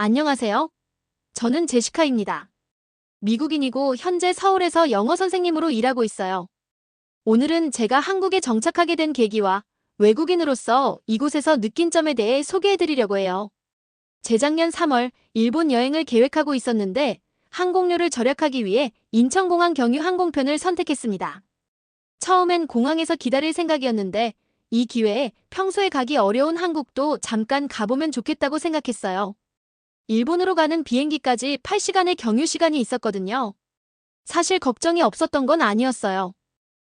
안녕하세요. 저는 제시카입니다. 미국인이고 현재 서울에서 영어 선생님으로 일하고 있어요. 오늘은 제가 한국에 정착하게 된 계기와 외국인으로서 이곳에서 느낀 점에 대해 소개해드리려고 해요. 재작년 3월 일본 여행을 계획하고 있었는데 항공료를 절약하기 위해 인천공항 경유 항공편을 선택했습니다. 처음엔 공항에서 기다릴 생각이었는데 이 기회에 평소에 가기 어려운 한국도 잠깐 가보면 좋겠다고 생각했어요. 일본으로 가는 비행기까지 8시간의 경유 시간이 있었거든요. 사실 걱정이 없었던 건 아니었어요.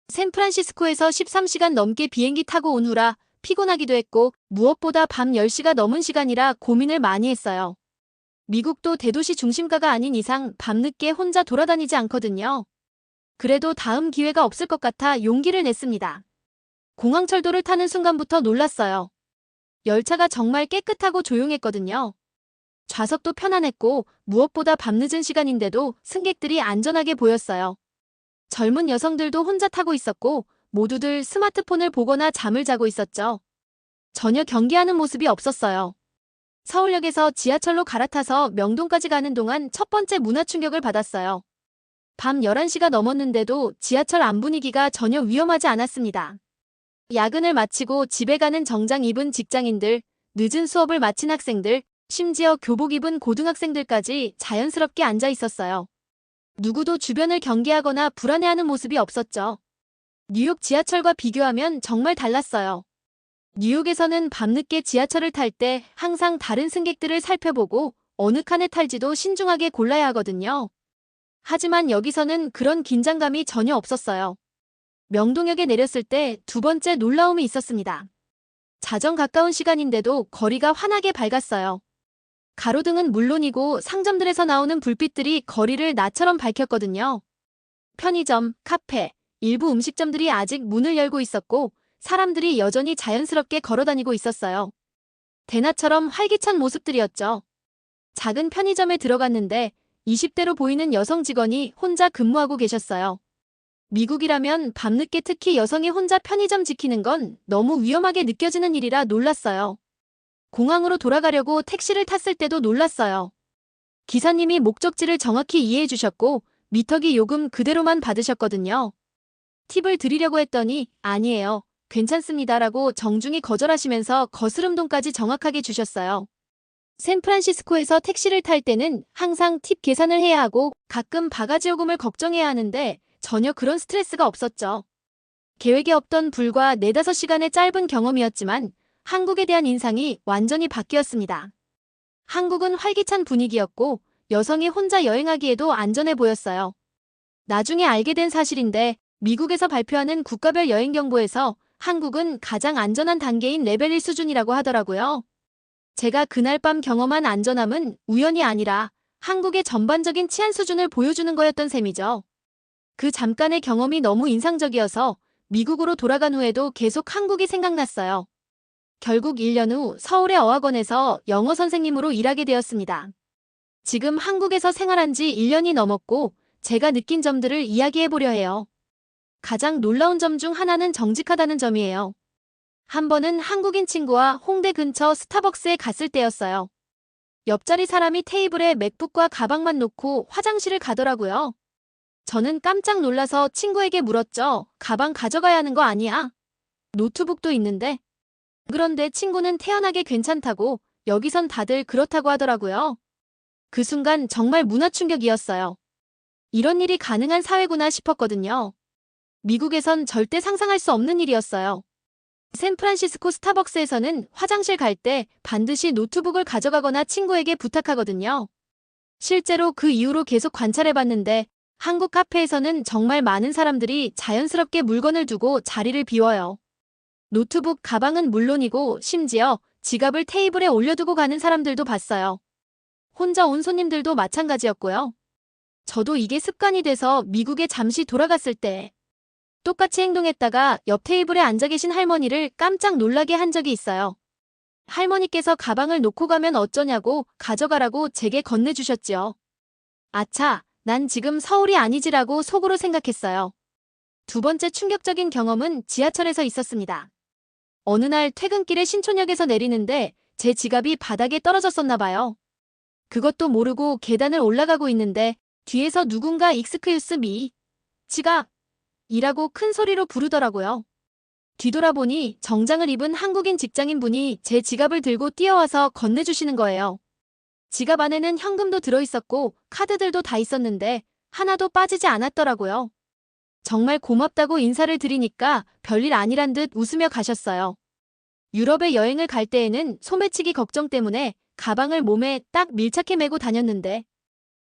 샌프란시스코에서 13시간 넘게 비행기 타고 온 후라 피곤하기도 했고 무엇보다 밤 10시가 넘은 시간이라 고민을 많이 했어요. 미국도 대도시 중심가가 아닌 이상 밤늦게 혼자 돌아다니지 않거든요. 그래도 다음 기회가 없을 것 같아 용기를 냈습니다. 공항철도를 타는 순간부터 놀랐어요. 열차가 정말 깨끗하고 조용했거든요. 좌석도 편안했고 무엇보다 밤늦은 시간인데도 승객들이 안전하게 보였어요. 젊은 여성들도 혼자 타고 있었고 모두들 스마트폰을 보거나 잠을 자고 있었죠. 전혀 경계하는 모습이 없었어요. 서울역에서 지하철로 갈아타서 명동까지 가는 동안 첫 번째 문화 충격을 받았어요. 밤 11시가 넘었는데도 지하철 안 분위기가 전혀 위험하지 않았습니다. 야근을 마치고 집에 가는 정장 입은 직장인들, 늦은 수업을 마친 학생들, 심지어 교복 입은 고등학생들까지 자연스럽게 앉아 있었어요. 누구도 주변을 경계하거나 불안해하는 모습이 없었죠. 뉴욕 지하철과 비교하면 정말 달랐어요. 뉴욕에서는 밤늦게 지하철을 탈 때 항상 다른 승객들을 살펴보고 어느 칸에 탈지도 신중하게 골라야 하거든요. 하지만 여기서는 그런 긴장감이 전혀 없었어요. 명동역에 내렸을 때 두 번째 놀라움이 있었습니다. 자정 가까운 시간인데도 거리가 환하게 밝았어요. 가로등은 물론이고 상점들에서 나오는 불빛들이 거리를 나처럼 밝혔거든요. 편의점, 카페, 일부 음식점들이 아직 문을 열고 있었고 사람들이 여전히 자연스럽게 걸어다니고 있었어요. 대나처럼 활기찬 모습들이었죠. 작은 편의점에 들어갔는데 20대로 보이는 여성 직원이 혼자 근무하고 계셨어요. 미국이라면 밤늦게 특히 여성이 혼자 편의점 지키는 건 너무 위험하게 느껴지는 일이라 놀랐어요. 공항으로 돌아가려고 택시를 탔을 때도 놀랐어요. 기사님이 목적지를 정확히 이해해 주셨고 미터기 요금 그대로만 받으셨거든요. 팁을 드리려고 했더니 아니에요. 괜찮습니다라고 정중히 거절하시면서 거스름돈까지 정확하게 주셨어요. 샌프란시스코에서 택시를 탈 때는 항상 팁 계산을 해야 하고 가끔 바가지 요금을 걱정해야 하는데 전혀 그런 스트레스가 없었죠. 계획에 없던 불과 4, 5시간의 짧은 경험이었지만 한국에 대한 인상이 완전히 바뀌었습니다. 한국은 활기찬 분위기였고 여성이 혼자 여행하기에도 안전해 보였어요. 나중에 알게 된 사실인데 미국에서 발표하는 국가별 여행 경보에서 한국은 가장 안전한 단계인 레벨 1 수준이라고 하더라고요. 제가 그날 밤 경험한 안전함은 우연이 아니라 한국의 전반적인 치안 수준을 보여주는 거였던 셈이죠. 그 잠깐의 경험이 너무 인상적이어서 미국으로 돌아간 후에도 계속 한국이 생각났어요. 결국 1년 후 서울의 어학원에서 영어 선생님으로 일하게 되었습니다. 지금 한국에서 생활한 지 1년이 넘었고 제가 느낀 점들을 이야기해 보려 해요. 가장 놀라운 점 중 하나는 정직하다는 점이에요. 한 번은 한국인 친구와 홍대 근처 스타벅스에 갔을 때였어요. 옆자리 사람이 테이블에 맥북과 가방만 놓고 화장실을 가더라고요. 저는 깜짝 놀라서 친구에게 물었죠. 가방 가져가야 하는 거 아니야? 노트북도 있는데. 그런데 친구는 태연하게 괜찮다고 여기선 다들 그렇다고 하더라고요. 그 순간 정말 문화 충격이었어요. 이런 일이 가능한 사회구나 싶었거든요. 미국에선 절대 상상할 수 없는 일이었어요. 샌프란시스코 스타벅스에서는 화장실 갈 때 반드시 노트북을 가져가거나 친구에게 부탁하거든요. 실제로 그 이후로 계속 관찰해봤는데 한국 카페에서는 정말 많은 사람들이 자연스럽게 물건을 두고 자리를 비워요. 노트북, 가방은 물론이고 심지어 지갑을 테이블에 올려두고 가는 사람들도 봤어요. 혼자 온 손님들도 마찬가지였고요. 저도 이게 습관이 돼서 미국에 잠시 돌아갔을 때 똑같이 행동했다가 옆 테이블에 앉아 계신 할머니를 깜짝 놀라게 한 적이 있어요. 할머니께서 가방을 놓고 가면 어쩌냐고 가져가라고 제게 건네주셨지요. 아차, 난 지금 서울이 아니지라고 속으로 생각했어요. 두 번째 충격적인 경험은 지하철에서 있었습니다. 어느 날 퇴근길에 신촌역에서 내리는데 제 지갑이 바닥에 떨어졌었나 봐요. 그것도 모르고 계단을 올라가고 있는데 뒤에서 누군가 익스큐스 미 지갑 이라고 큰 소리로 부르더라고요. 뒤돌아보니 정장을 입은 한국인 직장인분이 제 지갑을 들고 뛰어와서 건네주시는 거예요. 지갑 안에는 현금도 들어있었고 카드들도 다 있었는데 하나도 빠지지 않았더라고요. 정말 고맙다고 인사를 드리니까 별일 아니란 듯 웃으며 가셨어요. 유럽에 여행을 갈 때에는 소매치기 걱정 때문에 가방을 몸에 딱 밀착해 메고 다녔는데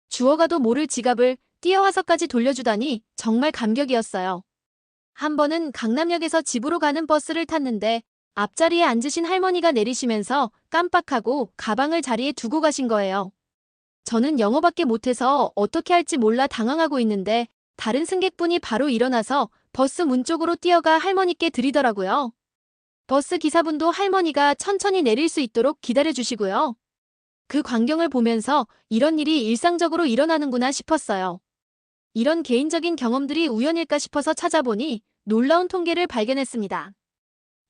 주워가도 모를 지갑을 뛰어와서까지 돌려주다니 정말 감격이었어요. 한 번은 강남역에서 집으로 가는 버스를 탔는데 앞자리에 앉으신 할머니가 내리시면서 깜빡하고 가방을 자리에 두고 가신 거예요. 저는 영어밖에 못해서 어떻게 할지 몰라 당황하고 있는데 다른 승객분이 바로 일어나서 버스 문 쪽으로 뛰어가 할머니께 드리더라고요. 버스 기사분도 할머니가 천천히 내릴 수 있도록 기다려주시고요. 그 광경을 보면서 이런 일이 일상적으로 일어나는구나 싶었어요. 이런 개인적인 경험들이 우연일까 싶어서 찾아보니 놀라운 통계를 발견했습니다.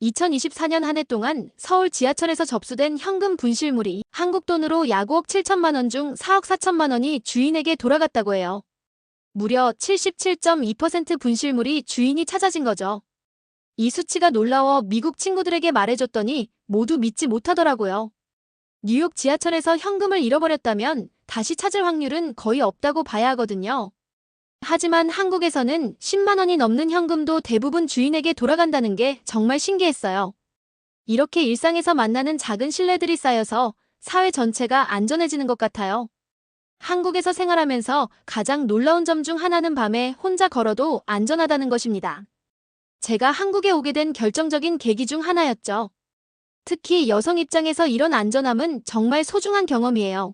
2024년 한 해 동안 서울 지하철에서 접수된 현금 분실물이 한국 돈으로 약 5억 7천만 원 중 4억 4천만 원이 주인에게 돌아갔다고 해요. 무려 77.2% 분실물이 주인이 찾아진 거죠. 이 수치가 놀라워 미국 친구들에게 말해줬더니 모두 믿지 못하더라고요. 뉴욕 지하철에서 현금을 잃어버렸다면 다시 찾을 확률은 거의 없다고 봐야 하거든요. 하지만 한국에서는 10만 원이 넘는 현금도 대부분 주인에게 돌아간다는 게 정말 신기했어요. 이렇게 일상에서 만나는 작은 신뢰들이 쌓여서 사회 전체가 안전해지는 것 같아요. 한국에서 생활하면서 가장 놀라운 점 중 하나는 밤에 혼자 걸어도 안전하다는 것입니다. 제가 한국에 오게 된 결정적인 계기 중 하나였죠. 특히 여성 입장에서 이런 안전함은 정말 소중한 경험이에요.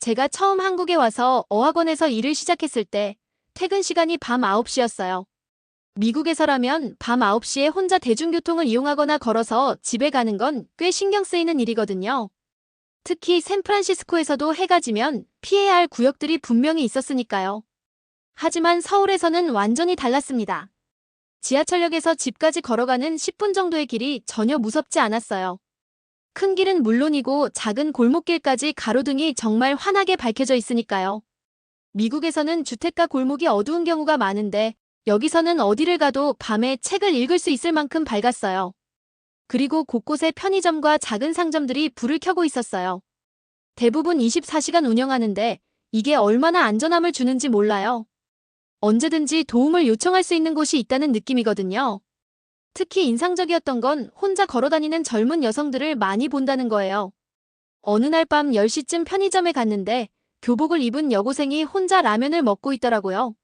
제가 처음 한국에 와서 어학원에서 일을 시작했을 때 퇴근 시간이 밤 9시였어요. 미국에서라면 밤 9시에 혼자 대중교통을 이용하거나 걸어서 집에 가는 건 꽤 신경 쓰이는 일이거든요. 특히 샌프란시스코에서도 해가 지면 피해야 할 구역들이 분명히 있었으니까요. 하지만 서울에서는 완전히 달랐습니다. 지하철역에서 집까지 걸어가는 10분 정도의 길이 전혀 무섭지 않았어요. 큰 길은 물론이고 작은 골목길까지 가로등이 정말 환하게 밝혀져 있으니까요. 미국에서는 주택가 골목이 어두운 경우가 많은데 여기서는 어디를 가도 밤에 책을 읽을 수 있을 만큼 밝았어요. 그리고 곳곳에 편의점과 작은 상점들이 불을 켜고 있었어요. 대부분 24시간 운영하는데 이게 얼마나 안전함을 주는지 몰라요. 언제든지 도움을 요청할 수 있는 곳이 있다는 느낌이거든요. 특히 인상적이었던 건 혼자 걸어다니는 젊은 여성들을 많이 본다는 거예요. 어느 날 밤 10시쯤 편의점에 갔는데 교복을 입은 여고생이 혼자 라면을 먹고 있더라고요.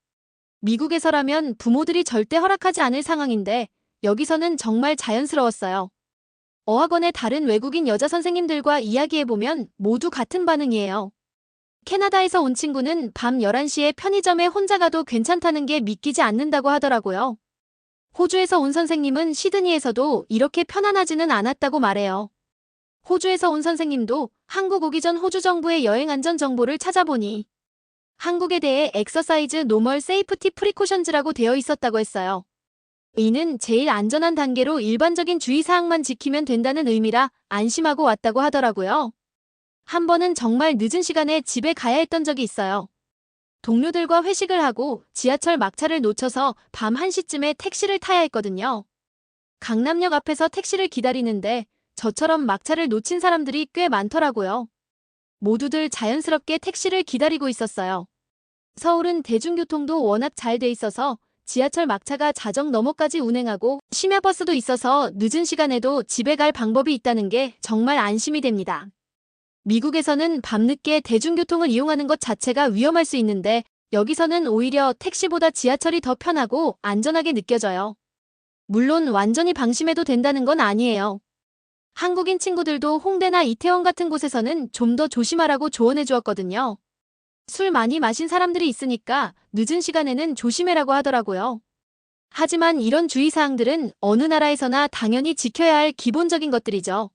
미국에서라면 부모들이 절대 허락하지 않을 상황인데 여기서는 정말 자연스러웠어요. 어학원의 다른 외국인 여자 선생님들과 이야기해보면 모두 같은 반응이에요. 캐나다에서 온 친구는 밤 11시에 편의점에 혼자 가도 괜찮다는 게 믿기지 않는다고 하더라고요. 호주에서 온 선생님은 시드니에서도 이렇게 편안하지는 않았다고 말해요. 호주에서 온 선생님도 한국 오기 전 호주 정부의 여행 안전 정보를 찾아보니 한국에 대해 엑서사이즈 노멀 세이프티 프리코션즈라고 되어 있었다고 했어요. 이는 제일 안전한 단계로 일반적인 주의사항만 지키면 된다는 의미라 안심하고 왔다고 하더라고요. 한 번은 정말 늦은 시간에 집에 가야 했던 적이 있어요. 동료들과 회식을 하고 지하철 막차를 놓쳐서 밤 1시쯤에 택시를 타야 했거든요. 강남역 앞에서 택시를 기다리는데 저처럼 막차를 놓친 사람들이 꽤 많더라고요. 모두들 자연스럽게 택시를 기다리고 있었어요. 서울은 대중교통도 워낙 잘 돼 있어서 지하철 막차가 자정 너머까지 운행하고 심야버스도 있어서 늦은 시간에도 집에 갈 방법이 있다는 게 정말 안심이 됩니다. 미국에서는 밤늦게 대중교통을 이용하는 것 자체가 위험할 수 있는데 여기서는 오히려 택시보다 지하철이 더 편하고 안전하게 느껴져요. 물론 완전히 방심해도 된다는 건 아니에요. 한국인 친구들도 홍대나 이태원 같은 곳에서는 좀 더 조심하라고 조언해 주었거든요. 술 많이 마신 사람들이 있으니까 늦은 시간에는 조심해라고 하더라고요. 하지만 이런 주의사항들은 어느 나라에서나 당연히 지켜야 할 기본적인 것들이죠.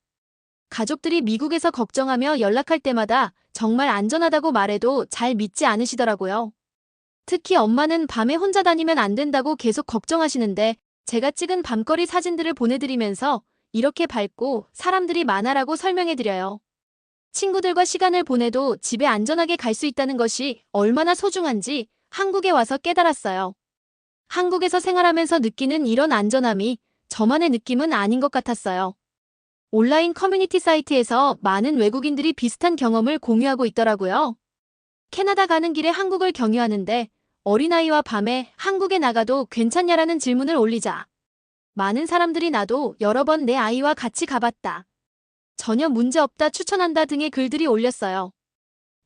가족들이 미국에서 걱정하며 연락할 때마다 정말 안전하다고 말해도 잘 믿지 않으시더라고요. 특히 엄마는 밤에 혼자 다니면 안 된다고 계속 걱정하시는데 제가 찍은 밤거리 사진들을 보내드리면서 이렇게 밝고 사람들이 많아라고 설명해드려요. 친구들과 시간을 보내도 집에 안전하게 갈 수 있다는 것이 얼마나 소중한지 한국에 와서 깨달았어요. 한국에서 생활하면서 느끼는 이런 안전함이 저만의 느낌은 아닌 것 같았어요. 온라인 커뮤니티 사이트에서 많은 외국인들이 비슷한 경험을 공유하고 있더라고요. 캐나다 가는 길에 한국을 경유하는데 어린아이와 밤에 한국에 나가도 괜찮냐라는 질문을 올리자 많은 사람들이 나도 여러 번 내 아이와 같이 가봤다. 전혀 문제 없다 추천한다 등의 글들이 올렸어요.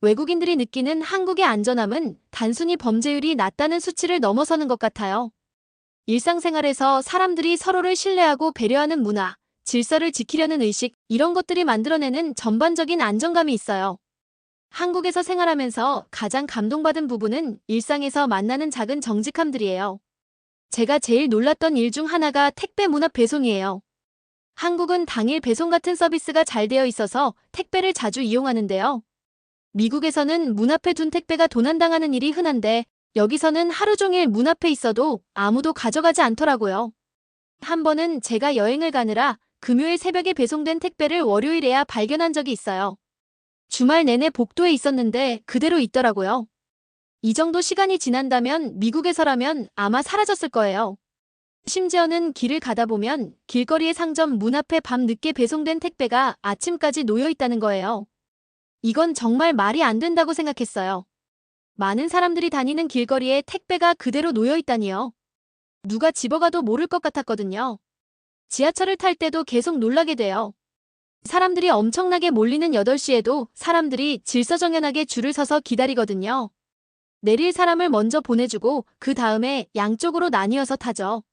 외국인들이 느끼는 한국의 안전함은 단순히 범죄율이 낮다는 수치를 넘어서는 것 같아요. 일상생활에서 사람들이 서로를 신뢰하고 배려하는 문화, 질서를 지키려는 의식, 이런 것들이 만들어내는 전반적인 안정감이 있어요. 한국에서 생활하면서 가장 감동받은 부분은 일상에서 만나는 작은 정직함들이에요. 제가 제일 놀랐던 일 중 하나가 택배 문앞 배송이에요. 한국은 당일 배송 같은 서비스가 잘 되어 있어서 택배를 자주 이용하는데요. 미국에서는 문 앞에 둔 택배가 도난당하는 일이 흔한데 여기서는 하루 종일 문 앞에 있어도 아무도 가져가지 않더라고요. 한 번은 제가 여행을 가느라 금요일 새벽에 배송된 택배를 월요일에야 발견한 적이 있어요. 주말 내내 복도에 있었는데 그대로 있더라고요. 이 정도 시간이 지난다면 미국에서라면 아마 사라졌을 거예요. 심지어는 길을 가다 보면 길거리의 상점 문 앞에 밤 늦게 배송된 택배가 아침까지 놓여 있다는 거예요. 이건 정말 말이 안 된다고 생각했어요. 많은 사람들이 다니는 길거리에 택배가 그대로 놓여 있다니요. 누가 집어가도 모를 것 같았거든요. 지하철을 탈 때도 계속 놀라게 돼요. 사람들이 엄청나게 몰리는 8시에도 사람들이 질서정연하게 줄을 서서 기다리거든요. 내릴 사람을 먼저 보내주고 그 다음에 양쪽으로 나뉘어서 타죠.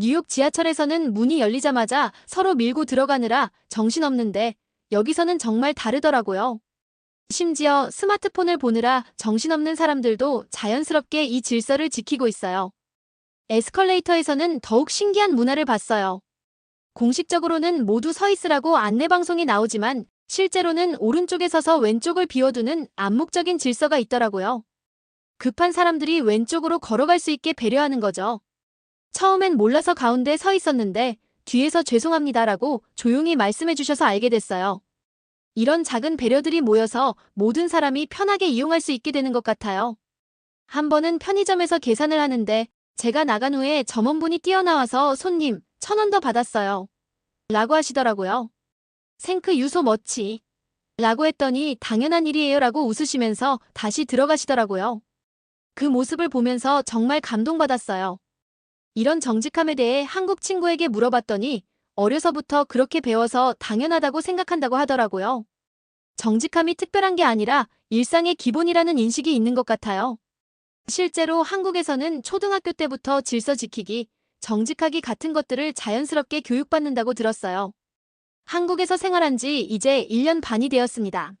뉴욕 지하철에서는 문이 열리자마자 서로 밀고 들어가느라 정신없는데 여기서는 정말 다르더라고요. 심지어 스마트폰을 보느라 정신없는 사람들도 자연스럽게 이 질서를 지키고 있어요. 에스컬레이터에서는 더욱 신기한 문화를 봤어요. 공식적으로는 모두 서 있으라고 안내방송이 나오지만 실제로는 오른쪽에 서서 왼쪽을 비워두는 암묵적인 질서가 있더라고요. 급한 사람들이 왼쪽으로 걸어갈 수 있게 배려하는 거죠. 처음엔 몰라서 가운데 서 있었는데 뒤에서 죄송합니다라고 조용히 말씀해 주셔서 알게 됐어요. 이런 작은 배려들이 모여서 모든 사람이 편하게 이용할 수 있게 되는 것 같아요. 한 번은 편의점에서 계산을 하는데 제가 나간 후에 점원분이 뛰어나와서 손님, 천 원 더 받았어요. 라고 하시더라고요. 생크 유소 멋지. 라고 했더니 당연한 일이에요 라고 웃으시면서 다시 들어가시더라고요. 그 모습을 보면서 정말 감동받았어요. 이런 정직함에 대해 한국 친구에게 물어봤더니 어려서부터 그렇게 배워서 당연하다고 생각한다고 하더라고요. 정직함이 특별한 게 아니라 일상의 기본이라는 인식이 있는 것 같아요. 실제로 한국에서는 초등학교 때부터 질서 지키기, 정직하기 같은 것들을 자연스럽게 교육받는다고 들었어요. 한국에서 생활한 지 이제 1년 반이 되었습니다.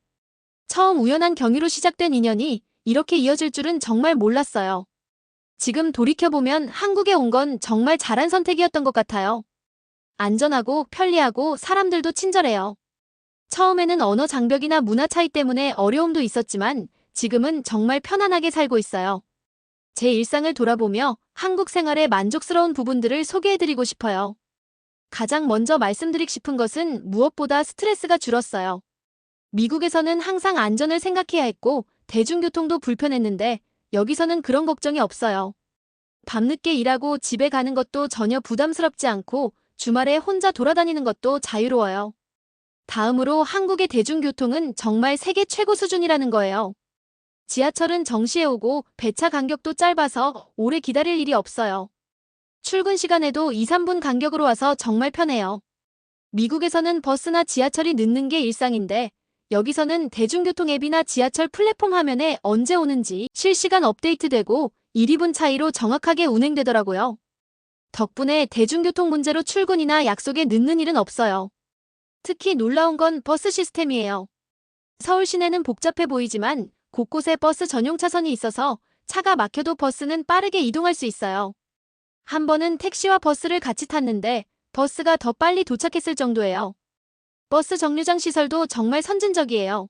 처음 우연한 경위로 시작된 인연이 이렇게 이어질 줄은 정말 몰랐어요. 지금 돌이켜보면 한국에 온 건 정말 잘한 선택이었던 것 같아요. 안전하고 편리하고 사람들도 친절해요. 처음에는 언어 장벽이나 문화 차이 때문에 어려움도 있었지만 지금은 정말 편안하게 살고 있어요. 제 일상을 돌아보며 한국 생활의 만족스러운 부분들을 소개해드리고 싶어요. 가장 먼저 말씀드리고 싶은 것은 무엇보다 스트레스가 줄었어요. 미국에서는 항상 안전을 생각해야 했고 대중교통도 불편했는데 여기서는 그런 걱정이 없어요. 밤늦게 일하고 집에 가는 것도 전혀 부담스럽지 않고 주말에 혼자 돌아다니는 것도 자유로워요. 다음으로 한국의 대중교통은 정말 세계 최고 수준이라는 거예요. 지하철은 정시에 오고 배차 간격도 짧아서 오래 기다릴 일이 없어요. 출근 시간에도 2, 3분 간격으로 와서 정말 편해요. 미국에서는 버스나 지하철이 늦는 게 일상인데 여기서는 대중교통 앱이나 지하철 플랫폼 화면에 언제 오는지 실시간 업데이트되고 1, 2분 차이로 정확하게 운행되더라고요. 덕분에 대중교통 문제로 출근이나 약속에 늦는 일은 없어요. 특히 놀라운 건 버스 시스템이에요. 서울 시내는 복잡해 보이지만 곳곳에 버스 전용 차선이 있어서 차가 막혀도 버스는 빠르게 이동할 수 있어요. 한 번은 택시와 버스를 같이 탔는데 버스가 더 빨리 도착했을 정도예요. 버스 정류장 시설도 정말 선진적이에요.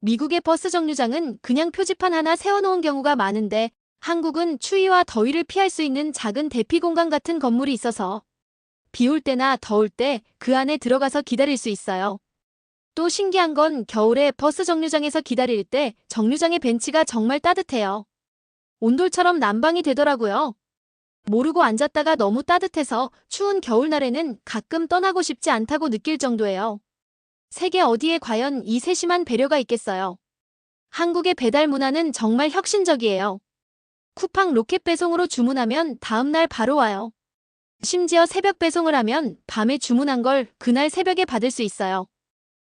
미국의 버스 정류장은 그냥 표지판 하나 세워놓은 경우가 많은데 한국은 추위와 더위를 피할 수 있는 작은 대피 공간 같은 건물이 있어서 비 올 때나 더울 때 그 안에 들어가서 기다릴 수 있어요. 또 신기한 건 겨울에 버스 정류장에서 기다릴 때 정류장의 벤치가 정말 따뜻해요. 온돌처럼 난방이 되더라고요. 모르고 앉았다가 너무 따뜻해서 추운 겨울날에는 가끔 떠나고 싶지 않다고 느낄 정도예요. 세계 어디에 과연 이 세심한 배려가 있겠어요. 한국의 배달 문화는 정말 혁신적이에요. 쿠팡 로켓 배송으로 주문하면 다음날 바로 와요. 심지어 새벽 배송을 하면 밤에 주문한 걸 그날 새벽에 받을 수 있어요.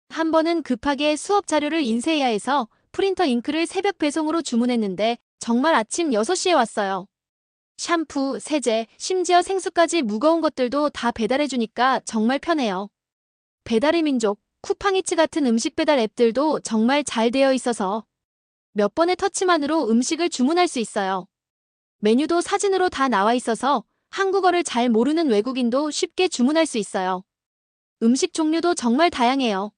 한 번은 급하게 수업 자료를 인쇄해야 해서 프린터 잉크를 새벽 배송으로 주문했는데 정말 아침 6시에 왔어요. 샴푸, 세제, 심지어 생수까지 무거운 것들도 다 배달해주니까 정말 편해요. 배달의 민족, 쿠팡이츠 같은 음식 배달 앱들도 정말 잘 되어 있어서 몇 번의 터치만으로 음식을 주문할 수 있어요. 메뉴도 사진으로 다 나와 있어서 한국어를 잘 모르는 외국인도 쉽게 주문할 수 있어요. 음식 종류도 정말 다양해요.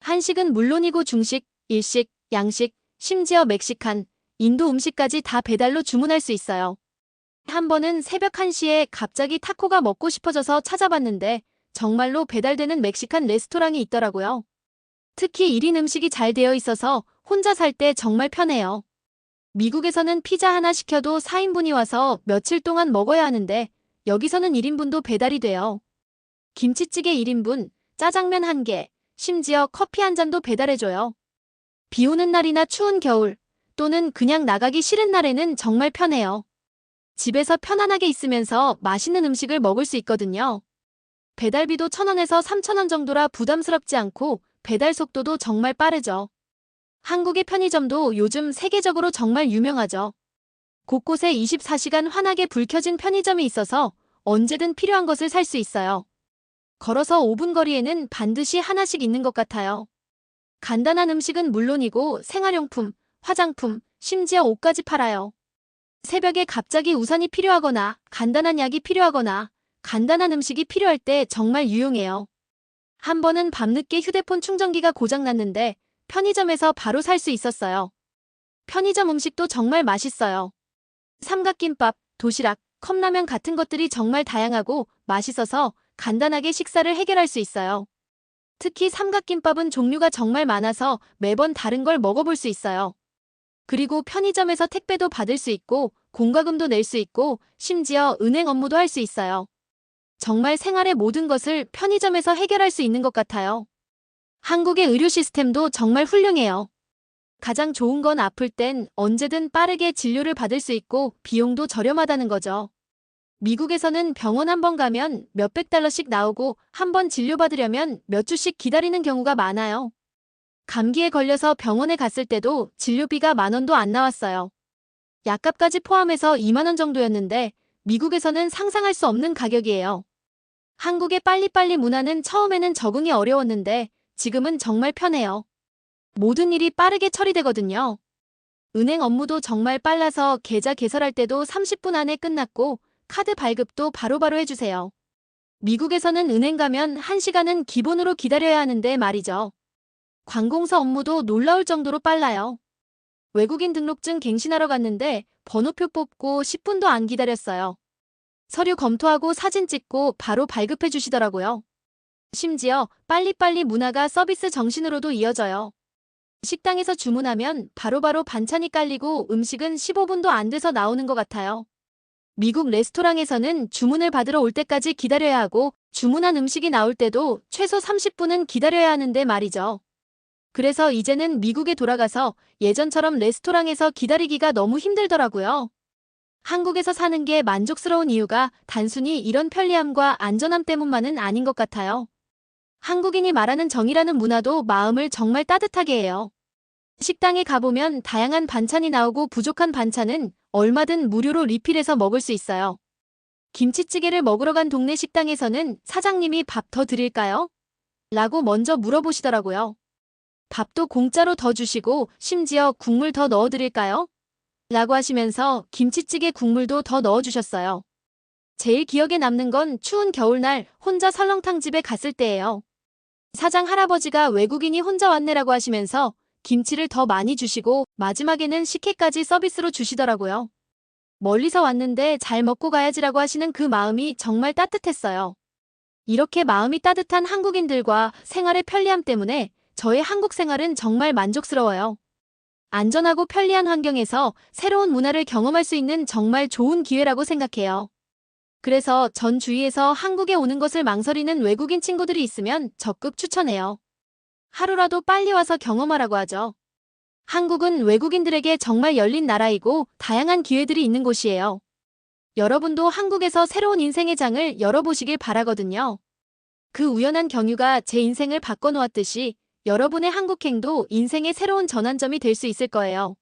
한식은 물론이고 중식, 일식, 양식, 심지어 멕시칸, 인도 음식까지 다 배달로 주문할 수 있어요. 한 번은 새벽 1시에 갑자기 타코가 먹고 싶어져서 찾아봤는데 정말로 배달되는 멕시칸 레스토랑이 있더라고요. 특히 1인 음식이 잘 되어 있어서 혼자 살 때 정말 편해요. 미국에서는 피자 하나 시켜도 4인분이 와서 며칠 동안 먹어야 하는데 여기서는 1인분도 배달이 돼요. 김치찌개 1인분, 짜장면 1개, 심지어 커피 한 잔도 배달해줘요. 비 오는 날이나 추운 겨울 또는 그냥 나가기 싫은 날에는 정말 편해요. 집에서 편안하게 있으면서 맛있는 음식을 먹을 수 있거든요. 배달비도 1,000원에서 3,000원 정도라 부담스럽지 않고 배달 속도도 정말 빠르죠. 한국의 편의점도 요즘 세계적으로 정말 유명하죠. 곳곳에 24시간 환하게 불 켜진 편의점이 있어서 언제든 필요한 것을 살 수 있어요. 걸어서 5분 거리에는 반드시 하나씩 있는 것 같아요. 간단한 음식은 물론이고 생활용품, 화장품, 심지어 옷까지 팔아요. 새벽에 갑자기 우산이 필요하거나 간단한 약이 필요하거나 간단한 음식이 필요할 때 정말 유용해요. 한 번은 밤늦게 휴대폰 충전기가 고장났는데 편의점에서 바로 살 수 있었어요. 편의점 음식도 정말 맛있어요. 삼각김밥, 도시락, 컵라면 같은 것들이 정말 다양하고 맛있어서 간단하게 식사를 해결할 수 있어요. 특히 삼각김밥은 종류가 정말 많아서 매번 다른 걸 먹어볼 수 있어요. 그리고 편의점에서 택배도 받을 수 있고 공과금도 낼 수 있고 심지어 은행 업무도 할 수 있어요. 정말 생활의 모든 것을 편의점에서 해결할 수 있는 것 같아요. 한국의 의료 시스템도 정말 훌륭해요. 가장 좋은 건 아플 땐 언제든 빠르게 진료를 받을 수 있고 비용도 저렴하다는 거죠. 미국에서는 병원 한 번 가면 몇백 달러씩 나오고 한 번 진료받으려면 몇 주씩 기다리는 경우가 많아요. 감기에 걸려서 병원에 갔을 때도 진료비가 만 원도 안 나왔어요. 약값까지 포함해서 2만 원 정도였는데 미국에서는 상상할 수 없는 가격이에요. 한국의 빨리빨리 문화는 처음에는 적응이 어려웠는데 지금은 정말 편해요. 모든 일이 빠르게 처리되거든요. 은행 업무도 정말 빨라서 계좌 개설할 때도 30분 안에 끝났고 카드 발급도 바로바로 해주세요. 미국에서는 은행 가면 1시간은 기본으로 기다려야 하는데 말이죠. 관공서 업무도 놀라울 정도로 빨라요. 외국인 등록증 갱신하러 갔는데 번호표 뽑고 10분도 안 기다렸어요. 서류 검토하고 사진 찍고 바로 발급해 주시더라고요. 심지어 빨리빨리 문화가 서비스 정신으로도 이어져요. 식당에서 주문하면 바로바로 반찬이 깔리고 음식은 15분도 안 돼서 나오는 것 같아요. 미국 레스토랑에서는 주문을 받으러 올 때까지 기다려야 하고 주문한 음식이 나올 때도 최소 30분은 기다려야 하는데 말이죠. 그래서 이제는 미국에 돌아가서 예전처럼 레스토랑에서 기다리기가 너무 힘들더라고요. 한국에서 사는 게 만족스러운 이유가 단순히 이런 편리함과 안전함 때문만은 아닌 것 같아요. 한국인이 말하는 정이라는 문화도 마음을 정말 따뜻하게 해요. 식당에 가보면 다양한 반찬이 나오고 부족한 반찬은 얼마든 무료로 리필해서 먹을 수 있어요. 김치찌개를 먹으러 간 동네 식당에서는 사장님이 밥 더 드릴까요? 라고 먼저 물어보시더라고요. 밥도 공짜로 더 주시고 심지어 국물 더 넣어 드릴까요? 라고 하시면서 김치찌개 국물도 더 넣어 주셨어요. 제일 기억에 남는 건 추운 겨울날 혼자 설렁탕 집에 갔을 때예요. 사장 할아버지가 외국인이 혼자 왔네라고 하시면서 김치를 더 많이 주시고 마지막에는 식혜까지 서비스로 주시더라고요. 멀리서 왔는데 잘 먹고 가야지라고 하시는 그 마음이 정말 따뜻했어요. 이렇게 마음이 따뜻한 한국인들과 생활의 편리함 때문에 저의 한국 생활은 정말 만족스러워요. 안전하고 편리한 환경에서 새로운 문화를 경험할 수 있는 정말 좋은 기회라고 생각해요. 그래서 전 주위에서 한국에 오는 것을 망설이는 외국인 친구들이 있으면 적극 추천해요. 하루라도 빨리 와서 경험하라고 하죠. 한국은 외국인들에게 정말 열린 나라이고 다양한 기회들이 있는 곳이에요. 여러분도 한국에서 새로운 인생의 장을 열어보시길 바라거든요. 그 우연한 경유가 제 인생을 바꿔놓았듯이 여러분의 한국행도 인생의 새로운 전환점이 될 수 있을 거예요.